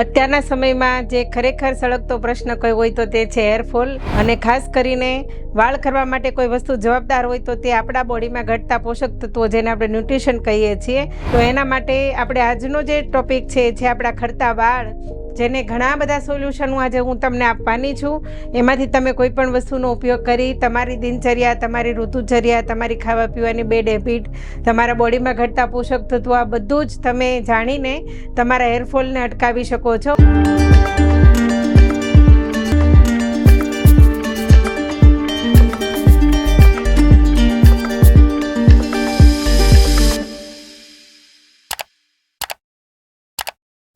અત્યારના સમયમાં જે ખરેખર સળગતો પ્રશ્ન કોઈ હોય તો તે છે હેરફોલ અને ખાસ કરીને વાળ કરવા માટે કોઈ વસ્તુ જવાબદાર હોય તો તે આપણા બોડીમાં ઘટતા પોષક તત્વો જેને આપણે ન્યુટ્રિશન કહીએ છીએ. તો એના માટે આપણે આજનો જે ટોપિક છે છે આપણા ખરતા વાળ જેને ઘણા બધા સોલ્યુશનો આજે હું તમને આપવાની છું. એમાંથી તમે કોઈ પણ વસ્તુનો ઉપયોગ કરી, તમારી દિનચર્યા, તમારી ઋતુચર્યા, તમારી ખાવા પીવાની બેડ હેબિટ તમારા બોડીમાં ઘટતા પોષક તત્વો, આ બધું જ તમે જાણીને તમારા હેરફોલને અટકાવી શકો છો.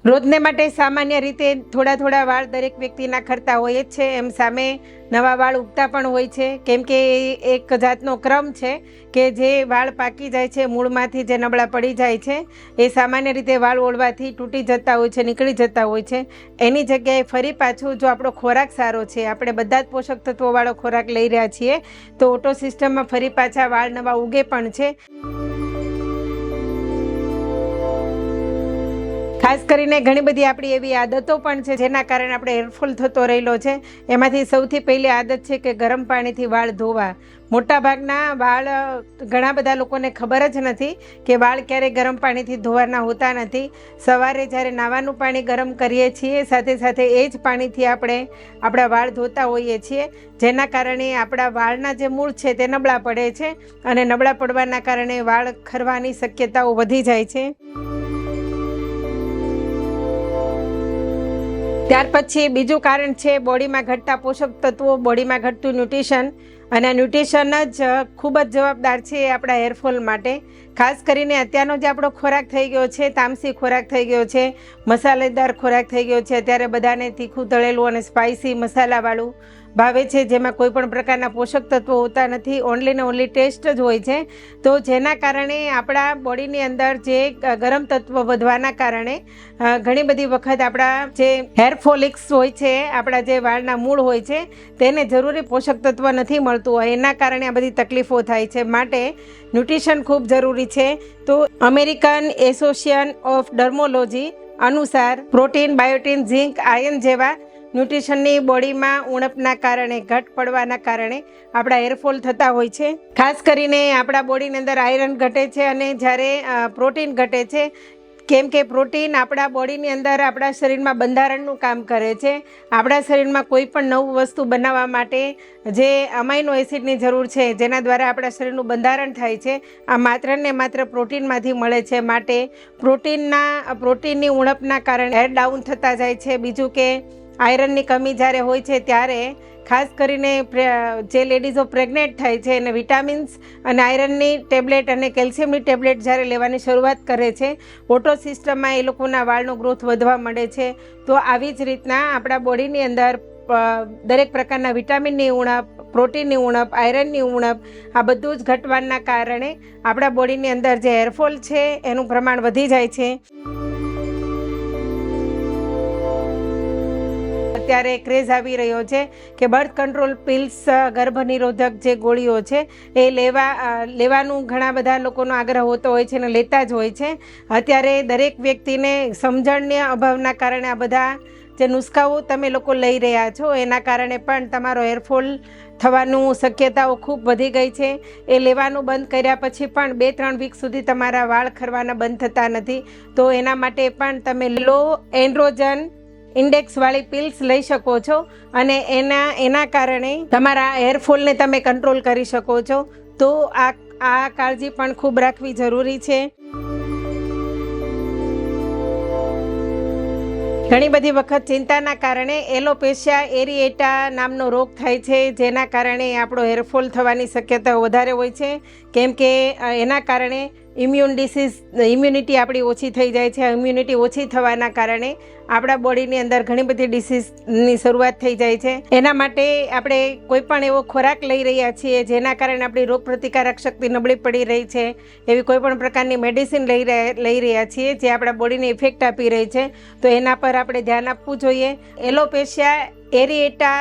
રોજને માટે સામાન્ય રીતે થોડા થોડા વાળ દરેક વ્યક્તિના ખરતા હોય જ છે. એમ સામે નવા વાળ ઉગતા પણ હોય છે. કેમ કે એક જાતનો ક્રમ છે કે જે વાળ પાકી જાય છે, મૂળમાંથી જે નબળા પડી જાય છે, એ સામાન્ય રીતે વાળ ઓળવાથી તૂટી જતા હોય છે, નીકળી જતા હોય છે. એની જગ્યાએ ફરી પાછું જો આપણો ખોરાક સારો છે, આપણે બધા જ પોષક તત્વોવાળો ખોરાક લઈ રહ્યા છીએ, તો ઓટો સિસ્ટમમાં ફરી પાછા વાળ નવા ઉગે પણ છે. ખાસ કરીને ઘણી બધી આપણી એવી આદતો પણ છે જેના કારણે આપણે હેરફોલ થતો રહેલો છે. એમાંથી સૌથી પહેલી આદત છે કે ગરમ પાણીથી વાળ ધોવા. મોટાભાગના વાળ, ઘણા બધા લોકોને ખબર જ નથી કે વાળ ક્યારેય ગરમ પાણીથી ધોવાના હોતા નથી. સવારે જ્યારે નાવાનું પાણી ગરમ કરીએ છીએ, સાથે સાથે એ જ પાણીથી આપણે આપણા વાળ ધોતા હોઈએ છીએ, જેના કારણે આપણા વાળના જે મૂળ છે તે નબળા પડે છે અને નબળા પડવાના કારણે વાળ ખરવાની શક્યતાઓ વધી જાય છે. ત્યાર પછી બીજું કારણ છે, બોડીમાં ઘટતા પોષક તત્વો, બોડીમાં ઘટતું ન્યુટ્રિશન. અને ન્યુટ્રિશન જ ખૂબ જ જવાબદાર છે આપણા હેરફોલ માટે. ખાસ કરીને અત્યારનો જે આપણો ખોરાક થઈ ગયો છે, તામસી ખોરાક થઈ ગયો છે, મસાલેદાર ખોરાક થઈ ગયો છે, અત્યારે બધાને તીખું, તળેલું અને સ્પાઇસી મસાલાવાળું ભાવે છે, જેમાં કોઈ પણ પ્રકારના પોષક તત્વો હોતા નથી. ઓનલી ને ઓનલી ટેસ્ટ જ હોય છે. તો જેના કારણે આપણા બોડીની અંદર જે ગરમ તત્વ વધવાના કારણે ઘણી બધી વખત આપણા જે હેર ફોલિક્સ હોય છે, આપણા જે વાળના મૂળ હોય છે, તેને જરૂરી પોષક તત્વ નથી મળતું હોય. એના કારણે આ બધી તકલીફો થાય છે. માટે ન્યુટ્રિશન ખૂબ જરૂરી છે. તો અમેરિકન એસોસિએશન ઓફ ડર્મોલોજી અનુસાર પ્રોટીન, બાયોટીન, ઝિંક આયન જેવા ન્યુટ્રિશનની બોડીમાં ઉણપના કારણે, ઘટ પડવાના કારણે આપણા એરફોલ થતા હોય છે. ખાસ કરીને આપણા બોડીની અંદર આયરન ઘટે છે અને જ્યારે પ્રોટીન ઘટે છે, કેમ કે પ્રોટીન આપણા બોડીની અંદર આપણા શરીરમાં બંધારણનું કામ કરે છે. આપણા શરીરમાં કોઈ પણ નવું વસ્તુ બનાવવા માટે જે અમાઇનો એસિડની જરૂર છે, જેના દ્વારા આપણા શરીરનું બંધારણ થાય છે, આ માત્ર ને માત્ર પ્રોટીનમાંથી મળે છે. માટે પ્રોટીનના, પ્રોટીનની ઉણપના કારણે હેર ડાઉન થતા જાય છે. બીજું કે આયરનની કમી જ્યારે હોય છે ત્યારે ખાસ કરીને જે લેડીઝો પ્રેગ્નેન્ટ થાય છે એને વિટામિન્સ અને આયરનની ટેબ્લેટ અને કેલ્શિયમની ટેબ્લેટ જ્યારે લેવાની શરૂઆત કરે છે ઓટો સિસ્ટમમાં એ લોકોના વાળનો ગ્રોથ વધવા માંડે છે. તો આવી જ રીતના આપણા બોડીની અંદર દરેક પ્રકારના વિટામિનની ઉણપ, પ્રોટીનની ઉણપ, આયરનની ઉણપ, આ બધું જ ઘટવાના કારણે આપણા બોડીની અંદર જે હેરફોલ છે એનું પ્રમાણ વધી જાય છે. અત્યારે ક્રેઝ આવી રહ્યો છે કે બર્થ કંટ્રોલ પિલ્સ ગર્ભ નિરોધક જે ગોળીઓ છે, એ લેવા લેવાનું ઘણા બધા લોકોનો આગ્રહ હોતો હોય છે અને લેતા જ હોય છે. અત્યારે દરેક વ્યક્તિને સમજણના અભાવના કારણે આ બધા જે નુસ્ખાઓ તમે લોકો લઈ રહ્યા છો, એના કારણે પણ તમારો હેરફોલ થવાનું શક્યતાઓ ખૂબ વધી ગઈ છે. એ લેવાનું બંધ કર્યા પછી પણ બે ત્રણ વીક સુધી તમારા વાળ ખરવાના બંધ થતા નથી. તો એના માટે પણ તમે લો એન્ડ્રોજન ઇન્ડેક્સવાળી પિલ્સ લઈ શકો છો અને એના એના કારણે તમારા હેરફોલને તમે કંટ્રોલ કરી શકો છો. તો આ આ કાળજી પણ ખૂબ રાખવી જરૂરી છે. ઘણી બધી વખત ચિંતાના કારણે એલોપેશિયા એરિએટા નામનો રોગ થાય છે, જેના કારણે આપણો હેરફોલ થવાની શક્યતા વધારે હોય છે. કેમ કે એના કારણે ઇમ્યુન ડિસીઝ ઇમ્યુનિટી આપણી ઓછી થઈ જાય છે. ઇમ્યુનિટી ઓછી થવાના કારણે આપણા બોડીની અંદર ઘણી બધી ડિસીઝની શરૂઆત થઈ જાય છે. એના માટે આપણે કોઈ પણ એવો ખોરાક લઈ રહ્યા છીએ જેના કારણે આપણી રોગ પ્રતિકારક શક્તિ નબળી પડી રહી છે. એવી કોઈ પણ પ્રકારની મેડિસિન લઈ લઈ રહ્યા છીએ જે આપણા બોડીને ઇફેક્ટ આપી રહી છે. તો એના પર આપણે ધ્યાન આપવું જોઈએ. એલોપેશિયા એરિએટા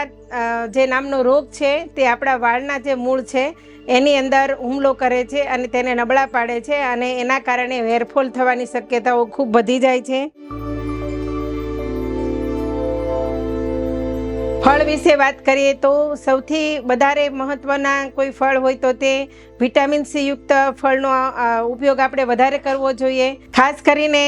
જે નામનો રોગ છે તે આપણા વાળના જે મૂળ છે એની અંદર હુમલો કરે છે અને તેને નબળા પાડે છે અને એના કારણે હેરફોલ થવાની શક્યતાઓ ખૂબ વધી જાય છે. ફળ વિશે વાત કરીએ તો સૌથી વધારે મહત્વના કોઈ ફળ હોય તો તે વિટામિન સી યુક્ત ફળનો ઉપયોગ આપણે વધારે કરવો જોઈએ. ખાસ કરીને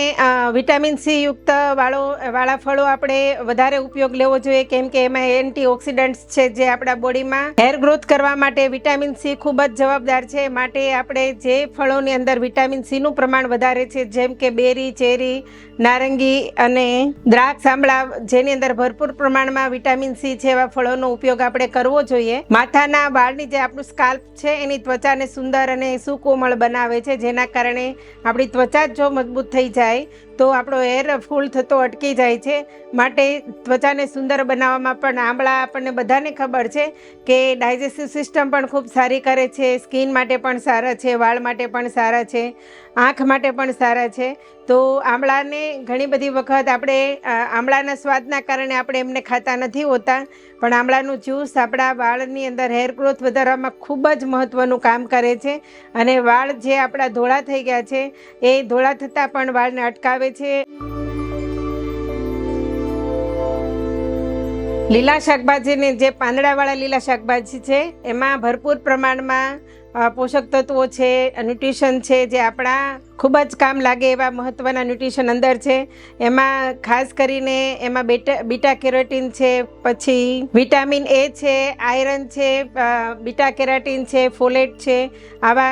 વિટામિન સી યુક્ત વાળો, વાળા ફળો આપણે વધારે ઉપયોગ લેવો જોઈએ, કેમ કે એમાં એન્ટીઓક્સિડન્ટ્સ છે જે આપણા બોડીમાં. હેર ગ્રોથ કરવા માટે વિટામિન સી ખૂબ જ જવાબદાર છે. માટે આપણે જે ફળોની અંદર વિટામિન સીનું પ્રમાણ વધારે છે, જેમ કે બેરી, ચેરી, નારંગી અને દ્રાક્ષ, આંબળા, જેની અંદર ભરપૂર પ્રમાણમાં વિટામિન સી છે જેવા ફળોનો ઉપયોગ આપણે કરવો જોઈએ. માથાના વાળની જે આપણું સ્કાલ્પ છે, એની ત્વચાને સુંદર અને સુકોમળ બનાવે છે. જેના કારણે આપણી ત્વચા જો મજબૂત થઈ જાય તો આપણો હેર ફૂલ થતો અટકી જાય છે. માટે ત્વચાને સુંદર બનાવવામાં પણ આંબળા આપણને બધાને ખબર છે કે ડાયજેસ્ટિવ સિસ્ટમ પણ ખૂબ સારી કરે છે. સ્કિન માટે પણ સારા છે, વાળ માટે પણ સારા છે, આંખ માટે પણ સારા છે. તો આંબળાને ઘણી બધી વખત આપણે આંબળાના સ્વાદના કારણે આપણે એમને ખાતા નથી હોતા. પણ આમળાનું જ્યુસ આપણા વાળની અંદર હેર ગ્રોથ વધારવામાં ખૂબ જ મહત્ત્વનું કામ કરે છે. અને વાળ જે આપણા ધોળા થઈ ગયા છે, એ ધોળા થતાં પણ વાળને અટકાવે છે. લીલા શાકભાજીને જે પાંદડાવાળા લીલા શાકભાજી છે, એમાં ભરપૂર પ્રમાણમાં પોષક તત્વો છે ન્યુટ્રિશન છે જે આપણા ખૂબ જ કામ લાગે એવા મહત્ત્વના ન્યુટ્રિશન અંદર છે. એમાં ખાસ કરીને એમાં બેટા, બીટા કેરોટીન છે, પછી વિટામિન એ છે, આયરન છે બીટા કેરાટીન છે, ફોલેટ છે. આવા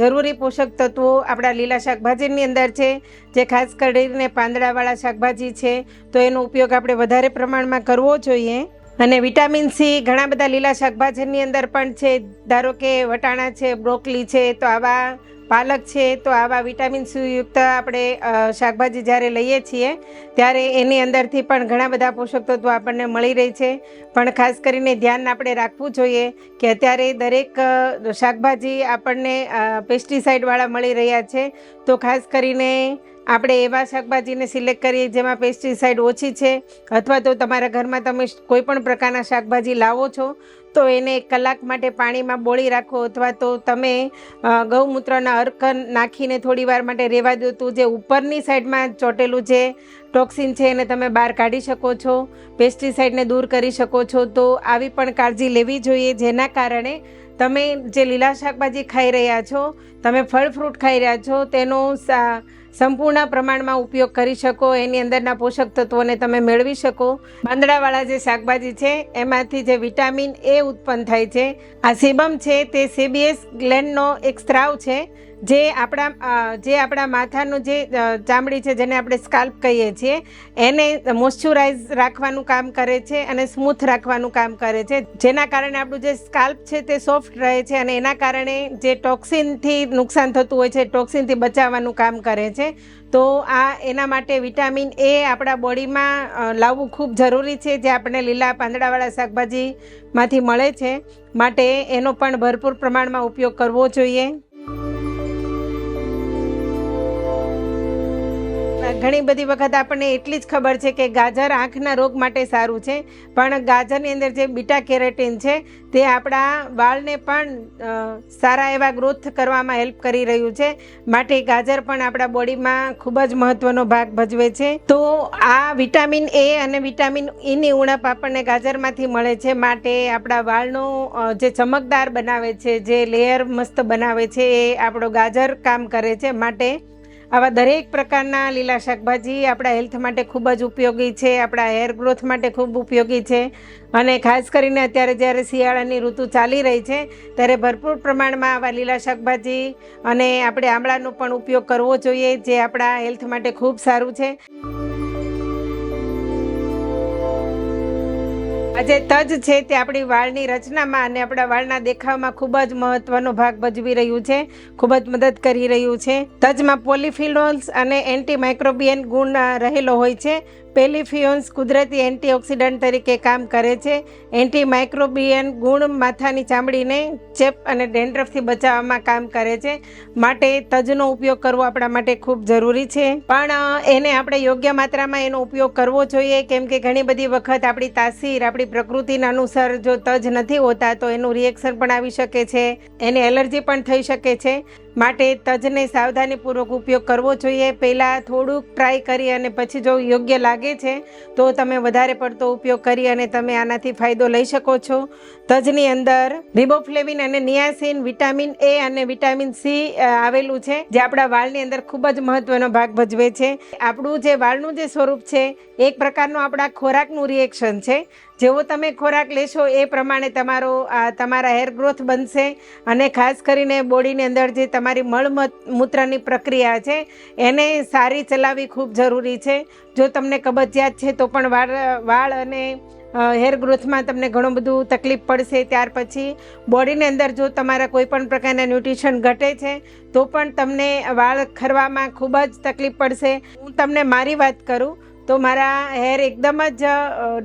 જરૂરી પોષક તત્વો આપણા લીલા શાકભાજીની અંદર છે, જે ખાસ કરીને પાંદડાવાળા શાકભાજી છે. તો એનો ઉપયોગ આપણે વધારે પ્રમાણમાં કરવો જોઈએ. અને વિટામિન સી ઘણા બધા લીલા શાકભાજીની અંદર પણ છે. ધારો કે વટાણા છે, બ્રોકલી છે, તો આવા પાલક છે, તો આવા વિટામિન સુયુક્ત આપણે શાકભાજી જ્યારે લઈએ છીએ, ત્યારે એની અંદરથી પણ ઘણા બધા પોષક તત્વો આપણને મળી રહી છે. પણ ખાસ કરીને ધ્યાન આપણે રાખવું જોઈએ કે અત્યારે દરેક શાકભાજી આપણને પેસ્ટિસાઇડવાળા મળી રહ્યા છે. તો ખાસ કરીને આપણે એવા શાકભાજીને સિલેક્ટ કરીએ જેમાં પેસ્ટિસાઇડ ઓછી છે, અથવા તો તમારા ઘરમાં તમે કોઈ પણ પ્રકારના શાકભાજી લાવો છો, તો એને એક કલાક માટે પાણીમાં બોળી રાખો, અથવા તો તમે ગૌમૂત્રના અર્કન નાખીને થોડી વાર માટે રહેવા દો તો જે ઉપરની સાઈડમાં ચોટેલું જે ટોક્સિન છે એને તમે બહાર કાઢી શકો છો પેસ્ટિસાઇડને દૂર કરી શકો છો, તો આવી પણ કાળજી લેવી જોઈએ, જેના કારણે તમે જે લીલા શાકભાજી ખાઈ રહ્યા છો, તમે ફળ ફ્રૂટ ખાઈ રહ્યા છો, તેનો સા- સંપૂર્ણ પ્રમાણમાં ઉપયોગ કરી શકો, એની અંદરના પોષક તત્વોને તમે મેળવી શકો. પાંદડાવાળા જે શાકભાજી છે, એમાંથી જે વિટામિન એ ઉત્પન્ન થાય છે. આ સેબમ છે, તે સેબિયસ ગ્લેન્ડનો એક સ્ત્રાવ છે. જે આપણા જે આપણા માથાનું જે ચામડી છે જેને આપણે સ્કાલ્પ કહીએ છીએ, એને મોઇશ્ચરાઇઝ રાખવાનું કામ કરે છે અને સ્મૂથ રાખવાનું કામ કરે છે. જેના કારણે આપણું જે સ્કાલ્પ છે તે સોફ્ટ રહે છે અને એના કારણે જે ટોક્સિનથી નુકસાન થતું હોય છે, ટોક્સિનથી બચાવવાનું કામ કરે છે. તો આ એના માટે વિટામિન એ આપણા બોડીમાં લાવવું ખૂબ જરૂરી છે જે આપણને લીલા પાંદડાવાળા શાકભાજીમાંથી મળે છે. માટે એનો પણ ભરપૂર પ્રમાણમાં ઉપયોગ કરવો જોઈએ. ઘણી બધી વખત આપણને એટલી જ ખબર છે કે ગાજર આંખના રોગ માટે સારું છે. પણ ગાજરની અંદર જે બીટા કેરેટીન છે, તે આપણા વાળને પણ સારા એવા ગ્રોથ કરવામાં હેલ્પ કરી રહ્યું છે. માટે ગાજર પણ આપણા બોડીમાં ખૂબ જ મહત્વનો ભાગ ભજવે છે. તો આ વિટામિન એ અને વિટામિન ઈની ઉણપ આપણને ગાજરમાંથી મળે છે. માટે આપણા વાળનો જે ચમકદાર બનાવે છે, જે લેયર મસ્ત બનાવે છે, એ આપણો ગાજર કામ કરે છે. માટે આવા દરેક પ્રકારના લીલા શાકભાજી આપણા હેલ્થ માટે ખૂબ જ ઉપયોગી છે, આપણા હેર ગ્રોથ માટે ખૂબ ઉપયોગી છે અને ખાસ કરીને અત્યારે જ્યારે શિયાળાની ઋતુ ચાલી રહી છે, ત્યારે ભરપૂર પ્રમાણમાં આવા લીલા શાકભાજી અને આપણે આમળાનો પણ ઉપયોગ કરવો જોઈએ જે આપણા હેલ્થ માટે ખૂબ સારું છે. આજે તજ છે તે આપણી વાળની રચનામાં અને આપણા વાળના દેખાવમાં ખૂબ જ મહત્વનો ભાગ ભજવી રહ્યું છે, ખૂબ જ મદદ કરી રહ્યું છે. તજમાં પોલિફિનોલ્સ અને એન્ટીમાઇક્રોબિયન ગુણ રહેલો હોય છે. પેલિફિયોન્સ કુદરતી એન્ટીઓક્સિડન્ટ તરીકે કામ કરે છે. એન્ટી માઇક્રોબિયન ગુણ માથાની ચામડીને ચેપ અને ડેન્ડ્રફથી બચાવવામાં કામ કરે છે. માટે તજનો ઉપયોગ કરવો આપણા માટે ખૂબ જરૂરી છે. પણ એને આપણે યોગ્ય માત્રામાં એનો ઉપયોગ કરવો જોઈએ. કેમ કે ઘણી બધી વખત આપણી તાસીર, આપણી પ્રકૃતિના અનુસાર જો તજ નથી હોતા, તો એનું રિએક્શન પણ આવી શકે છે. એને એલર્જી પણ થઈ શકે છે. માટે તજને સાવધાનીપૂર્વક ઉપયોગ કરવો જોઈએ. પહેલાં થોડુંક ટ્રાય કરી અને પછી જો યોગ્ય લાગે લાગે છે, તો તમે વધારે પડતો ઉપયોગ કરી અને તમે આનાથી ફાયદો લઈ શકો છો. તજની અંદર રિબોફ્લેવિન અને નિયાસિન વિટામિન એ અને વિટામિન સી આવેલું છે, જે આપણા વાળની અંદર ખૂબ જ મહત્વનો ભાગ ભજવે છે. આપણું જે વાળનું જે સ્વરૂપ છે, એક પ્રકારનું આપણા ખોરાકનું રિએક્શન છે. જેવો તમે ખોરાક લેશો એ પ્રમાણે તમારો તમારા હેર ગ્રોથ બનશે અને ખાસ કરીને બોડીની અંદર જે તમારી મળમૂત્રની પ્રક્રિયા છે, એને સારી ચલાવવી ખૂબ જરૂરી છે. જો તમને કબજિયાત છે તો પણ વાળ વાળ અને હેર ગ્રોથમાં તમને ઘણું બધું તકલીફ પડશે ત્યાર પછી. બોડીની અંદર જો તમારા કોઈ પણ પ્રકારના ન્યુટ્રિશન ઘટે છે, તો પણ તમને વાળ ખરવામાં ખૂબ જ તકલીફ પડશે. હું તમને મારી વાત કરું તો મારા હેર એકદમ જ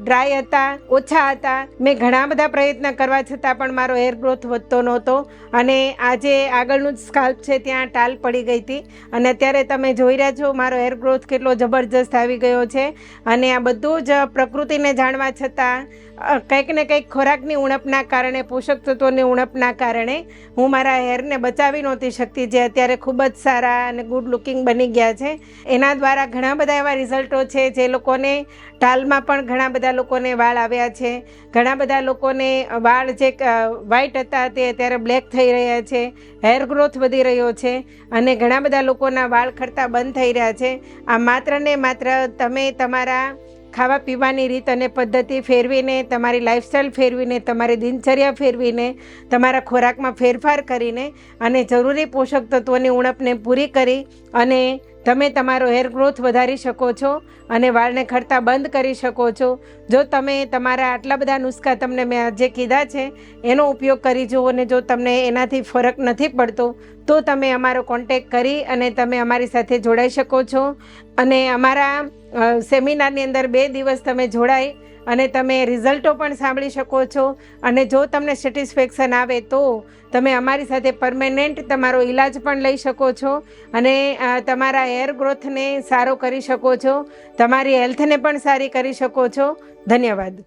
ડ્રાય હતા, ઓછા હતા. મેં ઘણા બધા પ્રયત્ન કરવા છતાં પણ મારો હેર ગ્રોથ વધતો નહોતો. અને આજે આગળનું જ સ્કાલ્પ છે, ત્યાં ટાલ પડી ગઈ હતી. અને અત્યારે તમે જોઈ રહ્યા છો, મારો હેર ગ્રોથ કેટલો જબરજસ્ત આવી ગયો છે. અને આ બધું જ પ્રકૃતિને જાણવા છતાં કંઈક ને કંઈક ખોરાકની ઉણપના કારણે, પોષક તત્વોની ઉણપના કારણે હું મારા હેરને બચાવી નહોતી શકતી, જે અત્યારે ખૂબ જ સારા અને ગુડ લુકિંગ બની ગયા છે. એના દ્વારા ઘણા બધા એવા રિઝલ્ટો છે, જે લોકોને ટાલમાં પણ ઘણા બધા લોકોને વાળ આવ્યા છે. ઘણા બધા લોકોને વાળ જે વ્હાઈટ હતા તે અત્યારે બ્લેક થઈ રહ્યા છે. હેર ગ્રોથ વધી રહ્યો છે અને ઘણા બધા લોકોના વાળ ખરતા બંધ થઈ રહ્યા છે. આ માત્ર ને માત્ર તમે તમારા ખાવા પીવાની રીત અને પદ્ધતિ ફેરવીને, તમારી લાઈફસ્ટાઈલ ફેરવીને, તમારી દિનચર્યા ફેરવીને, તમારા ખોરાકમાં ફેરફાર કરીને અને જરૂરી પોષક તત્વોની ઉણપને પૂરી કરી અને તમે તમારો હેર ગ્રોથ વધારી શકો છો અને વાળને ખરતા બંધ કરી શકો છો. જો તમે તમારા આટલા બધા નુસ્ખા તમને મેં આજે કીધા છે, એનો ઉપયોગ કરી જુઓ અને જો તમને એનાથી ફરક નથી પડતો, તો તમે અમારો કોન્ટેક કરી અને તમે અમારી સાથે જોડાઈ શકો છો. અને અમારા સેમિનારની અંદર બે દિવસ તમે જોડાય અને તમે રિઝલ્ટો પણ સાંભળી શકો છો. અને જો તમને સેટિસ્ફેક્શન આવે તો તમે અમારી સાથે પરમેનન્ટ તમારો ઈલાજ પણ લઈ શકો છો અને તમારા હેર ગ્રોથને સારો કરી શકો છો. તમારી હેલ્થને પણ સારી કરી શકો છો. ધન્યવાદ.